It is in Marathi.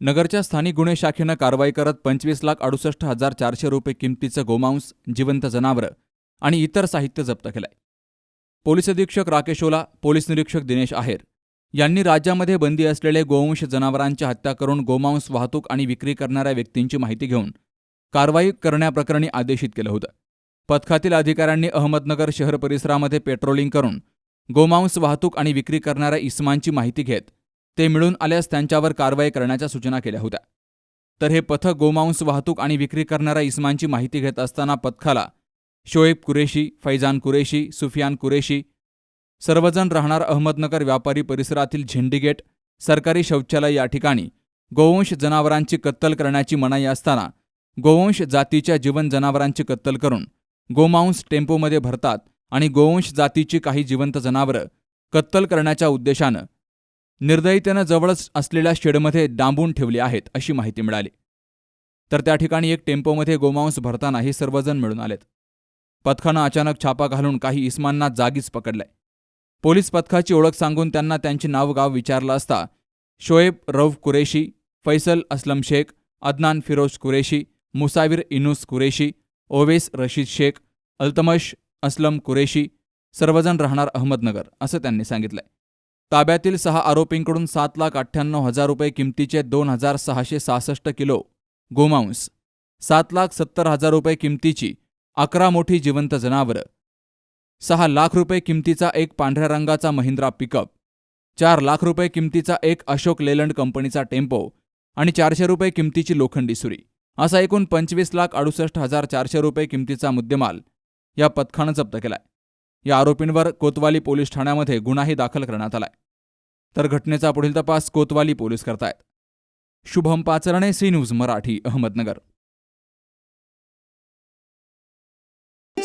नगरच्या स्थानिक गुन्हे शाखेनं कारवाई करत पंचवीस लाख अडुसष्ट हजार चारशे रुपये किमतीचं गोमांस जिवंत जनावरं आणि इतर साहित्य जप्त केलंय. पोलीस अधीक्षक राकेश ओला पोलीस निरीक्षक दिनेश आहेर यांनी राज्यामध्ये बंदी असलेले गोवंश जनावरांची हत्या करून गोमांस वाहतूक आणि विक्री करणाऱ्या व्यक्तींची माहिती घेऊन कारवाई करण्याप्रकरणी आदेशित केलं होतं. पथकातील अधिकाऱ्यांनी अहमदनगर शहर परिसरामध्ये पेट्रोलिंग करून गोमांस वाहतूक आणि विक्री करणाऱ्या इस्मांची माहिती घेत ते मिळून आल्यास त्यांच्यावर कारवाई करण्याच्या सूचना केल्या होत्या. तर हे पथक गोमांस वाहतूक आणि विक्री करणाऱ्या इस्मांची माहिती घेत असताना पथकाला शोएब कुरेशी फैजान कुरेशी सुफियान कुरेशी सर्वजण राहणार अहमदनगर व्यापारी परिसरातील झेंडीगेट सरकारी शौचालय या ठिकाणी गोवंश जनावरांची कत्तल करण्याची मनाई असताना गोवंश जातीच्या जीवन जनावरांची कत्तल करून गोमांस टेम्पोमध्ये भरतात आणि गोवंश जातीची काही जिवंत जनावरं कत्तल करण्याच्या उद्देशानं निर्दयीतेनं जवळच असलेल्या शेडमध्ये डांबून ठेवली आहेत अशी माहिती मिळाली. तर त्या ठिकाणी एक टेम्पोमध्ये गोमांस भरताना हे सर्वजण मिळून आलेत. पथकानं अचानक छापा घालून काही इस्मांना जागीच पकडलंय. पोलीस पथकाची ओळख सांगून त्यांना त्यांची नाव गाव विचारलं असता शोएब रौफ कुरेशी फैसल असलम शेख अदनान फिरोज कुरेशी मुसाविर इनुस कुरेशी ओवेस रशीद शेख अल्तमश असलम कुरेशी सर्वजण राहणार अहमदनगर असं त्यांनी सांगितलंय. ताब्यातील सहा आरोपींकडून सात लाख अठ्ठ्याण्णव हजार रुपये किमतीचे दोन हजार सहाशे सहासष्ट किलो गोमांस सात लाख सत्तर हजार रुपये किमतीची अकरा मोठी जिवंत जनावरं सहा लाख रुपये किमतीचा एक पांढऱ्या रंगाचा महिंद्रा पिकअप चार लाख रुपये किमतीचा एक अशोक लेलंड कंपनीचा टेम्पो आणि चारशे रुपये किमतीची लोखंडी सुरी. असा एकूण पंचवीस लाख अडुसष्ट हजार चारशे रुपये किमतीचा मुद्देमाल या पथकानं जप्त केलाय. या आरोपींवर कोतवाली पोलीस ठाण्यामध्ये गुन्हाही दाखल करण्यात आलाय. तर घटनेचा पुढील तपास कोतवाली पोलीस करतायत. Shubham Pacharne C news Marathi Ahmednagar.